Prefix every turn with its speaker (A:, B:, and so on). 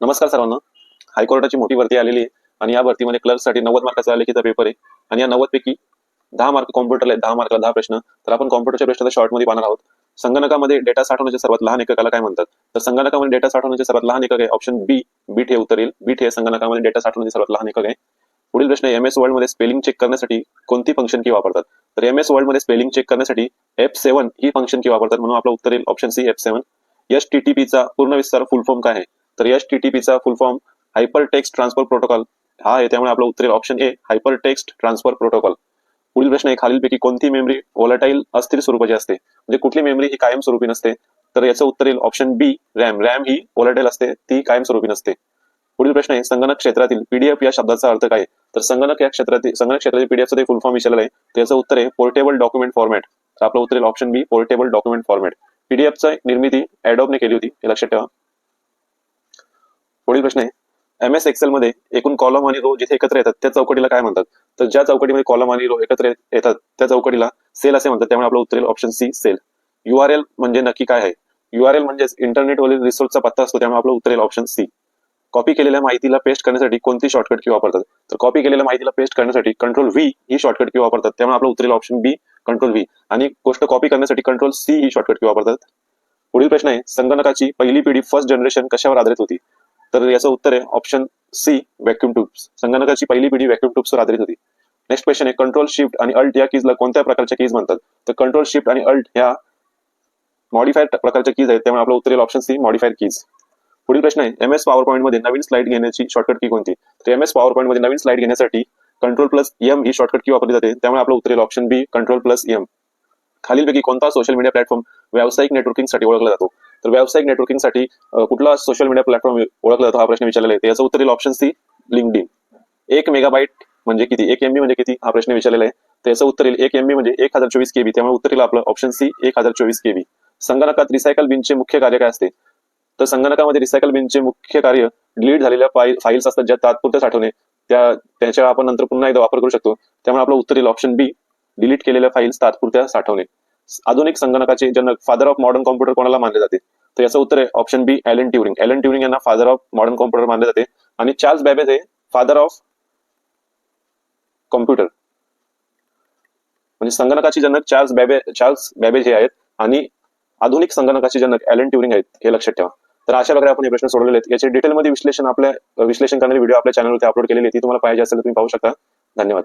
A: नमस्कार सर्वांना. हायकोर्टाची मोठी भरती आलेली आहे आणि या भरतीमध्ये क्लर्कसाठी नव्वद मार्काचा लेखीचा पेपर आहे. आणि या नव्वद पैकी दहा मार्क कॉम्प्युटरला दहा मार्कला दहा प्रश्न. तर आपण कॉम्प्युटरच्या प्रश्नाचा शॉर्टमध्ये पाहणार आहोत. संगणकामध्ये डेटा साठवण्याचे सर्वात लहान एककाला काय म्हणतात? तर संगणकामध्ये डेटा साठवण्याचे सर्वात लहान एकक आहे ऑप्शन बी बीट हे उतरेल. येईल बीट हे संगणकामध्ये डेटा साठवण्याचे सर्वात लहान एकक आहे. पुढील प्रश्न एम एस वर्ल्डमध्ये स्पेलिंग चेक करण्यासाठी कोणती फंक्शन की वापरतात? तर एम एस वर्ल्डमध्ये स्पेलिंग चेक करण्यासाठी एफ सेव्हन ही फंक्शन की वापरतात. म्हणून आपलं उत्तर येईल option C F seven S T T चा पूर्ण विस्तार फुल फॉर्म काय आहे? तर एच टी टी चा full form hyper text transfer protocol हा आहे त्यामुळे आपलं उत्तर option A hyper text transfer protocol पुढील प्रश्न आहे खालीलपैकी कोणती मेमरी वॉलटाईल अस्थिर स्वरूपाची असते? म्हणजे कुठली मेमरी ही कायमस्वरूपी नसते? तर याचं उत्तर येईल ऑप्शन बी रॅम रॅम ही ओलाटाईल असते ती कायमस्वरूपी नसते. पुढील प्रश्न आहे संगणक क्षेत्रातील पीडीएफ या शब्दाचा अर्थ काय? तर संगणक या क्षेत्रातील संगणक क्षेत्रातील पीडीएफचा ते फुल फॉर्म विचारलेलं आहे त्याचं उत्तर आहे पोर्टेबल डॉक्युमेंट फॉर्मॅट तर आपलं उत्तर येईल option B portable document format पीडीएफचं निर्मिती ने केली होती हे लक्षात ठेवा. पुढील प्रश्न आहे. एम एस एक्सेल मध्ये एकूण कॉलम आणि रो जिथे एकत्र येतात त्या चौकटीला काय म्हणतात? तर ज्या चौकटीमध्ये कॉलम आणि रो एकत्र येतात त्या चौकटीला सेल असे म्हणतात. त्यामुळे आपलं उत्तर येईल ऑप्शन सी सेल युआरएल म्हणजे नक्की काय आहे? युआरएल म्हणजे इंटरनेटवरील रिसोर्सचा पत्ता असतो त्यामुळे आपलं उत्तर येईल ऑप्शन सी कॉपी केलेल्या माहितीला पेस्ट करण्यासाठी कोणती शॉर्टकट की वापरतात? तर कॉपी केलेल्या माहितीला पेस्ट करण्यासाठी कंट्रोल व्ही ही शॉर्टकट की वापरतात. त्यामुळे आपलं उत्तर येईल ऑप्शन बी कंट्रोल व्ही आणि गोष्ट कॉपी करण्यासाठी कंट्रोल सी ही शॉर्टकट की वापरतात. पुढील प्रश्न आहे संगणकाची पहिली पिढी फर्स्ट जनरेशन कशावर आधारित होती? तर याचं उत्तर आहे ऑप्शन सी व्हॅक्युम ट्यूब्स संगणकाची पहिली पिढी व्हॅक्युम ट्यूब्सवर आधारित होती. नेक्स्ट क्वेश्चन आहे कंट्रोल शिफ्ट आणि अल्ट या कीजला कोणत्या प्रकारच्या कीज म्हणतात? तर कंट्रोल शिफ्ट आणि अल्ट ह्या मॉडिफाईड प्रकारच्या कीज आहेत त्यामुळे आपलं उत्तर येईल ऑप्शन सी मॉडिफाईड कीज पुढील प्रश्न आहे एम एस पॉवर पॉईंटमध्ये नवीन स्लाइड घेण्याची शॉर्टकट की कोणती? तर एम एस पॉवर पॉईंटमध्ये नवीन स्लाइड घेण्यासाठी कंट्रोल प्लस एम ही शॉर्टकट की वापरली जाते त्यामुळे आपलं उत्तर येईल option B control plus M खालीलपैकी कोणता सोशल मीडिया प्लॅटफॉर्म व्यावसायिक नेटवर्किंगसाठी ओळखला जातो? तर व्यावसायिक नेटवर्किंगसाठी कुठला सोशल मीडिया प्लॅटफॉर्म ओळखला जातो हा प्रश्न विचारलेला आहे. याचं उत्तर येईल ऑप्शन सी लिंकडिन एक मेगाबाईट म्हणजे किती? एक एमबी म्हणजे किती? हा प्रश्न विचारलेला आहे. त्याचं उत्तर येईल एक एमबी म्हणजे एक हजार चोवीस केबी त्यामुळे उत्तर येईल आपलं ऑप्शन सी एक हजार चोवीस केबी संगणकात रिसायकल बिनचे मुख्य कार्य काय असते? तर संगणकामध्ये रिसायकल बिनचे मुख्य कार्य डिलीट झालेल्या फाईल्स असतात ज्या तात्पुरते साठवणे. त्या त्याच्या आपण नंतर पुन्हा एकदा वापर करू शकतो. त्यामुळे आपलं उत्तर येईल ऑप्शन बी डिलीट केलेल्या फाईल्स तात्पुरत्या साठवणे. आधुनिक संगणकाचे जनक फादर ऑफ मॉडर्न कॉम्प्युटर कोणाला मानले जाते? तर याचं उत्तर आहे option B Alan Turing Alan Turing यांना फादर ऑफ मॉडर्न कॉम्प्युटर मानले जाते. आणि चार्ल्स बॅबेज हे फादर ऑफ कॉम्प्युटर म्हणजे संगणकाचे जनक चार्ल्स बॅबे चार्ल्स बॅबेज हे आहेत. आणि आधुनिक संगणकाचे जनक एलन ट्युरिंग आहेत हे लक्षात ठेवा. तर अशा प्रकारे आपण हे प्रश्न सोडवले आहेत. याचे डिटेलमध्ये विश्लेषण आपल्या विश्लेषण करणारे व्हिडिओ आपल्या चॅनलवरती अपलोड केलेले आहेत. ती तुम्हाला पाहिजे असेल तुम्ही पाहू शकता. धन्यवाद.